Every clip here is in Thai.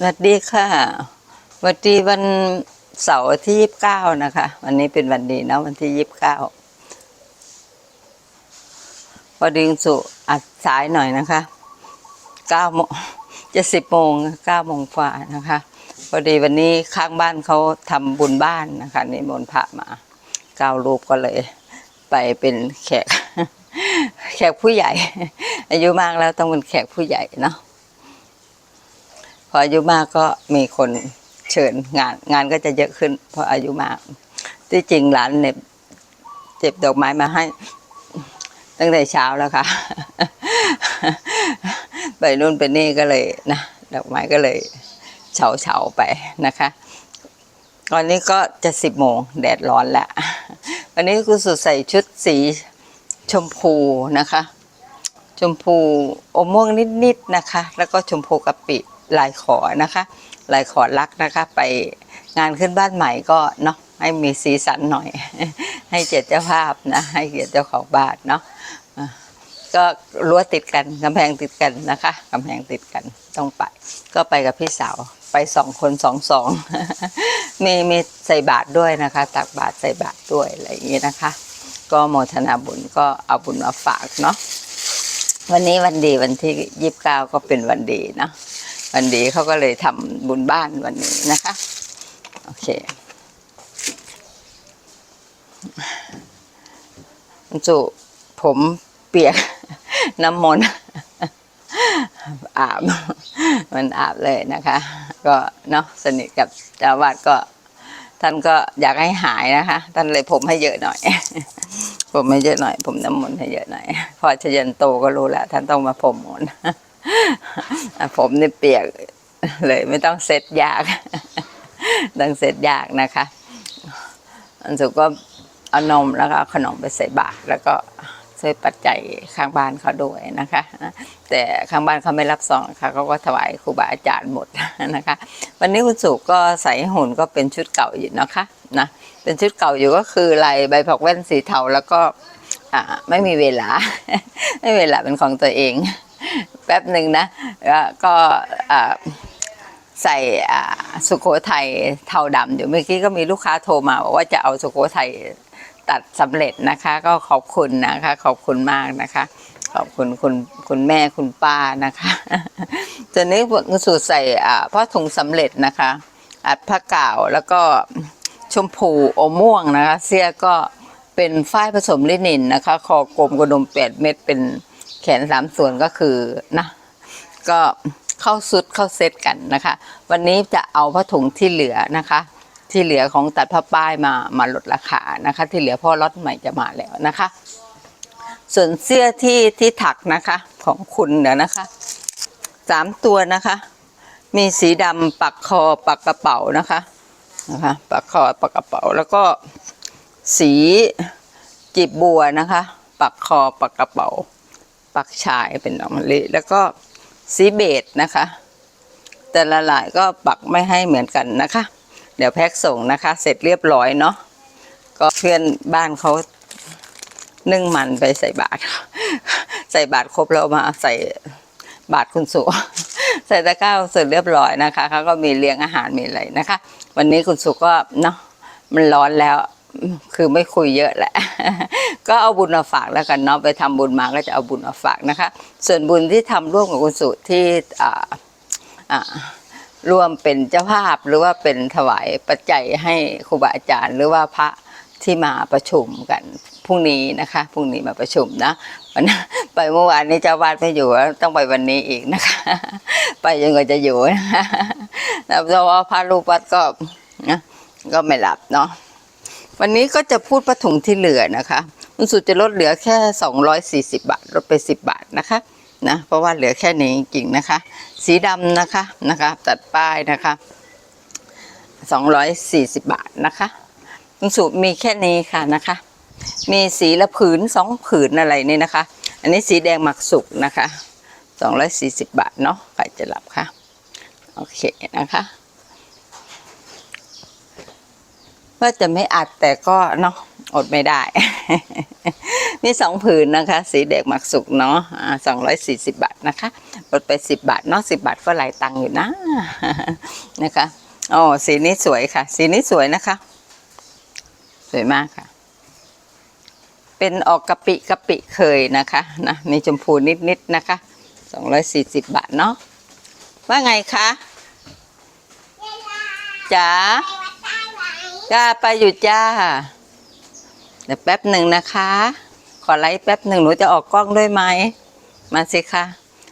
สวัสดีค่ะสวัสดีวันเสาร์ที่ยี่สิบเก้านะคะ วันนี้เป็นวันดีนะวันที่ยี่สิบเก้าพอดีคุณสุอัดสายหน่อยนะคะเก้าโมงจะสิบโมงเก้าโมงกว่านะคะ พอดีวันนี้ข้างบ้านเขาทำบุญบ้านนะคะนิมนต์พระมาเก้ารูปก็เลย ไปเป็นแขก แขกผู้ใหญ่ อายุมากแล้วต้องเป็นแขกผู้ใหญ่เนาะ ออายุมากก็มีคนเชิญงาน งานก็จะเยอะขึ้นเพราะอายุมาก ที่จริงหลานเนี่ยเจ็บดอกไม้มาให้ ตั้งแต่เช้าแล้วค่ะไปนู่นไปนี่ก็เลยนะดอกไม้ก็เลยเฉาเฉาไปนะคะตอนนี้ก็จะสิบโมงแดดร้อนแล้ววันนี้คุณสุดใส่ชุดสีชมพูนะคะ ชมพูอมม่วงนิดๆนะคะ แล้วก็ชมพูกะปิ ลายขอนะคะลายขอรักนะคะ ไปงานขึ้นบ้านใหม่ก็เนาะให้มีสีสันหน่อย ให้เกียรติเจ้าภาพนะ ให้เกียรติเจ้าของบ้านเนาะก็รั้วติดกันกำแพงติดกันนะคะกำแพงติดกันต้องไป ก็ไปกับพี่สาวไปสองคนสองสองมีมีใส่บาตรด้วยนะคะ ตักบาตรใส่บาตรด้วยอะไรอย่างนี้นะคะ ก็โมทนาบุญก็เอาบุญมาฝากเนาะวันนี้วันดีวันที่ยี่สิบเก้าก็เป็นวันดีเนาะ วันดีเขาก็เลยทำบุญบ้านวันนี้นะคะ โอเคคุผมเปียกน้ำมนต์อาบ มันอาบเลยนะคะ ก็เนาะสนิทกับเจ้าวาดก็ ท่านก็อยากให้หายนะคะ ท่านเลยผมให้เยอะหน่อย ผมให้เยอะหน่อย ผมน้ำมนต์ให้เยอะหน่อย พอชยันโตก็รู้แล้วท่านต้องมาผมมนต์ ผมเนี่เปียกเลยไม่ต้องเซ็ตยากต้องเซ็ตยากนะคะอันสุดก็เอานมแล้วก็เอาขนมไปใส่บาตรแล้วก็ช่วยปัจจัยข้างบ้านเขาด้วยนะคะ แต่ข้างบ้านเขาไม่รับซองค่ะเขาก็ถวายครูบาอาจารย์หมดนะคะ วันนี้คุณสุก็ใส่หุ่นก็เป็นชุดเก่าอยู่นะคะนะเป็นชุดเก่าอยู่ก็คือลายใบผักแว่นสีเทาแล้วก็ไม่มีเวลา ไม่มีเวลาเป็นของตัวเอง แป๊บหนึ่งนะก็ใส่สุโขทัยเทาดำอยู่เมื่อกี้ก็มีลูกค้าโทรมาบอกว่าจะเอาสุโขทัยตัดสำเร็จนะคะ ก็ขอบคุณนะคะ ขอบคุณมากนะคะ ขอบคุณคุณคุณแม่คุณป้านะคะตอนนี้สูตรใส่อ่าผ้าถุงสำเร็จนะคะ อัดผ้ากาวแล้วก็ชมพูอมม่วงนะคะ เสื้อก็เป็นฝ้ายผสมลินินนะคะ คอกลมกระดุมแปดเม็ดเป็น ขนสามส่วนก็คือนะก็เข้าซุดเข้าเซตกันนะคะ วันนี้จะเอาผ้าถุงที่เหลือนะคะ ที่เหลือของตัดผ้าป้ายมามาลดราคานะคะ ที่เหลือพ่อล็อตใหม่จะมาแล้วนะคะ ส่วนเสื้อที่ที่ถักนะคะของคุณเดี๋ยนะคะสามตัวนะคะ มีสีดำปักคอปักกระเป๋านะคะนะคะปักคอปักกระเป๋าแล้วก็สีจีบบัวนะคะ ปักคอปักกระเป๋า ปักชายเป็นดอกมะลิแล้วก็สีเบจนะคะ แต่ละลายก็ปักไม่ให้เหมือนกันนะคะ เดี๋ยวแพ็คส่งนะคะ เสร็จเรียบร้อยเนาะก็เพื่อนบ้านเขานึ่งมันไปใส่บาตรใส่บาตรครบแล้วมาใส่บาตรคุณสุใส่ตะกร้าเสร็จเรียบร้อยนะคะเขาก็มีเลี้ยงอาหารมีอะไรนะคะ วันนี้คุณสุก็เนาะมันร้อนแล้ว คือไม่คุยเยอะแหละ ก็เอาบุญมาฝากแล้วกันเนาะไปทำบุญมาก็จะเอาบุญมาฝากนะคะ ส่วนบุญที่ทำร่วมกับคุณสุที่อ่าอ่าร่วมเป็นเจ้าภาพหรือว่าเป็นถวายปัจจัยให้ครูบาอาจารย์ หรือว่าพระที่มาประชุมกันพรุ่งนี้นะคะพรุ่งนี้มาประชุมนะวันไปเมื่อวานนี้เจ้าวาดไม่อยู่ต้องไปวันนี้อีกนะคะ ไปจนกว่าจะอยู่นะคะแล้วเพราะว่าพระลูกวัดก็นะก็ไม่หลับเนาะ วันนี้ก็จะพูดผ้าถุงที่เหลือนะคะคุณสุดจะลดเหลือแค่ 240 บาท ลดไป 10 บาทนะคะนะเพราะว่าเหลือแค่นี้จริงๆนะคะ สีดำนะคะนะคะตัดป้ายนะคะ 240 บาทนะคะคุณสุมีแค่นี้ค่ะนะคะ มีสีละผืนสองผืนอะไรนี่นะคะ อันนี้สีแดงหมักสุกนะคะ 240 บาทเนาะใครจะรับค่ะโอเคนะคะ ว่าจะไม่อัดแต่ก็เนาะอดไม่ได้ มีสองผืนนะคะ สีแดงหมักสุกเนาะสองร้อยสี่สิบบาทนะคะลดไปสิบบาทเนาะสิบาทก็หลายตังค์อยู่นะนะคะอ๋อสีนี้สวยค่ะ สีนี้สวยนะคะ สวยมากค่ะ เป็นออกกะปิกะปิเคยนะคะนะมีชมพูนิดๆนะคะสองร้อยสี่สิบบาทเนาะว่าไงคะจ๋า จ้าไปอยู่จ้า เดี๋ยวแป๊บหนึ่งนะคะ ขอไลฟ์แป๊บหนึ่งหนูจะออกกล้องด้วยไหมมาสิคะ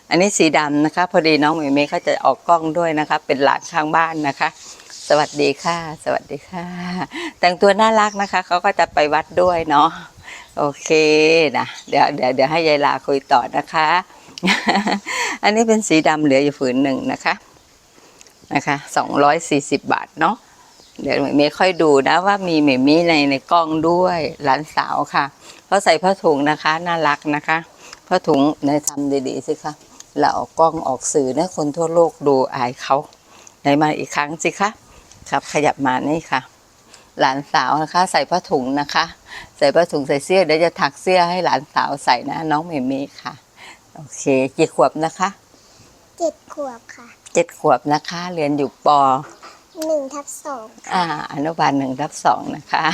อันนี้สีดำนะคะ พอดีน้องเมย์เมย์เขาจะออกกล้องด้วยนะคะ เป็นหลานข้างบ้านนะคะ สวัสดีค่ะ สวัสดีค่ะ แต่งตัวน่ารักนะคะเขาก็จะไปวัดด้วยเนาะโอเคนะเดี๋ยวเดี๋ยวเดี๋ยวให้ยายลาคุยต่อนะคะ อันนี้เป็นสีดำเหลืออยู่ผืนหนึ่งนะคะนะคะสองร้อยสี่สิบบาทเนาะ เดี๋ยวเมย์ค่อยดูนะว่ามีเมมี่ในในกล้องด้วยหลานสาวค่ะเขาใส่ผ้าถุงนะคะ น่ารักนะคะผ้าถุงในทำดีๆสิคะเราออกกล้องออกสื่อนะคนทั่วโลกดูอายเขาไหนมาอีกครั้งสิคะครับ ขยับมานี่ค่ะ หลานสาวนะคะ ใส่ผ้าถุงนะคะ ใส่ผ้าถุงใส่เสื้อเดี๋ยวจะถักเสื้อให้หลานสาวใส่นะ น้องเมมี่ค่ะโอเคกี่ขวบนะคะเจ็ดขวบค่ะเจ็ดขวบนะคะ เรียนอยู่ป หนึ่งทับสองอ่า อนุบาลหนึ่งทับสองนะคะ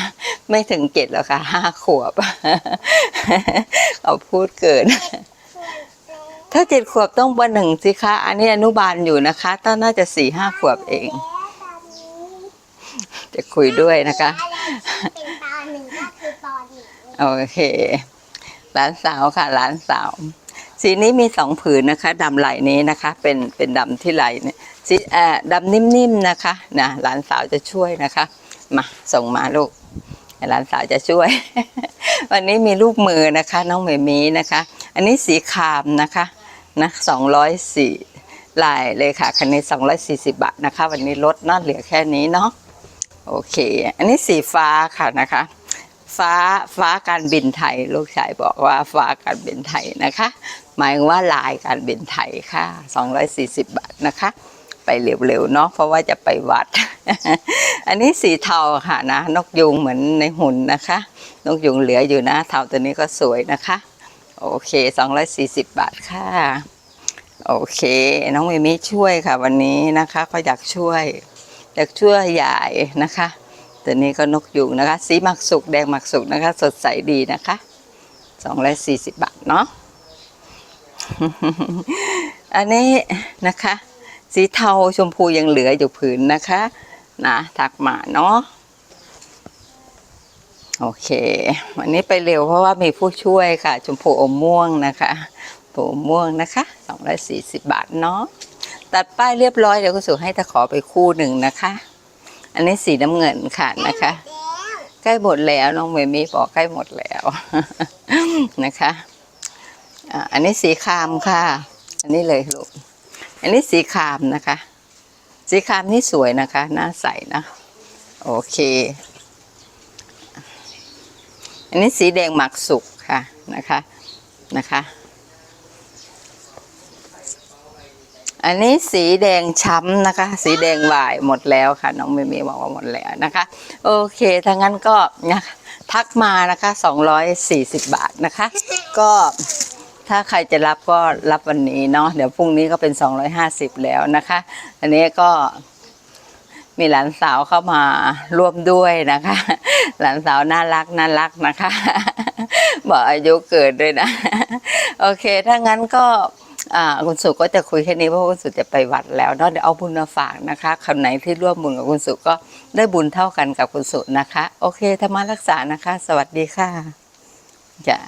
ไม่ถึงเจ็ดหรอกค่ะห้าขวบเอาพูดเกิน ถ้าเจ็ดขวบต้องปหนึ่งสิคะ อันนี้อนุบาลอยู่นะคะต้องน่าจะสี่ห้าขวบเอง จะคุยด้วยนะคะ เป็นตอนหนึ่งก็คือตอนหนึ่งโอเค หลานสาวค่ะ หลานสาว สีนี้มีสองผืนนะคะดำไหลนี้นะคะ เป็นเป็นดำที่ไหลเนี่ย สีดำนิ่มๆนะคะนะหลานสาวจะช่วยนะคะ มาส่งมาลูกหลานสาวจะช่วย วันนี้มีรูปมือนะคะ น้องเมมีนะคะ อันนี้สีคามนะคะนะสองร้อยสี่ลายเลยค่ะคันนี้สองร้อยสี่สิบาทนะคะ วันนี้ลดน่าเหลือแค่นี้เนาะโอเค อันนี้สีฟ้าค่ะนะคะ ฟ้าฟ้าการบินไทย ลูกชายบอกว่าฟ้าการบินไทยนะคะ หมายว่าลายการบินไทยค่ะ 240 บาทนะคะ ไปเร็วๆเนาะเพราะว่าจะไปวัด อันนี้สีเทาค่ะนะนกยุงเหมือนในหุ่นนะคะ นกยุงเหลืออยู่นะเทาตัวนี้ก็สวยนะคะ โอเค 240 บาทค่ะ โอเค น้องเมมี่ช่วยค่ะ วันนี้นะคะก็อยากช่วยอยากช่วยยายนะคะตัวนี้ก็นกยุงนะคะ สีหมักสุกแดงหมักสุกนะคะ สดใสดีนะคะสองร้อยสี่สิบบาทเนาะอันนี้นะคะ สีเทาชมพูยังเหลืออยู่ผืนนะคะ นะถักมาเนาะโอเค วันนี้ไปเร็วเพราะว่ามีผู้ช่วยค่ะ ชมพูอมม่วงนะคะผูม่วงนะคะสองร้อยสี่สิบบาทเนาะตัดป้ายเรียบร้อยเดี๋ยวก็สุให้ตะขอไปคู่หนึ่งนะคะ อันนี้สีน้ำเงินค่ะนะคะ ใกล้หมดแล้วน้องเมมี่บอกใกล้หมดแล้วนะคะอันนี้สีครามค่ะ อันนี้เลยลูก อันนี้สีครามนะคะ สีครามนี่สวยนะคะน้าใสนะ โอเค อันนี้สีแดงหมักสุกค่ะนะคะนะคะ อันนี้สีแดงช้ำนะคะ สีแดงวายหมดแล้วค่ะ น้องเมย์เมบอกว่าหมดแล้วนะคะ โอเคถ้างั้นก็นะทักมานะคะ 240 บาทนะคะ ก็ ถ้าใครจะรับก็รับวันนี้เนาะเดี๋ยวพรุ่งนี้ก็เป็น 250 แล้วนะคะ อันนี้ก็มีหลานสาวเข้ามาร่วมด้วยนะคะ หลานสาวน่ารักน่ารักนะคะบอกอายุเกิดด้วยนะ โอเค ถ้างั้นก็อ่าคุณสุก็จะคุยแค่นี้เพราะคุณสุจะไปวัดแล้วเนาะเดี๋ยวเอาบุญมาฝากนะคะคนไหนที่ร่วมบุญกับคุณสุก็ได้บุญเท่ากันกับคุณสุนะคะ โอเคธรรมารักษานะคะ สวัสดีค่ะจ้ะ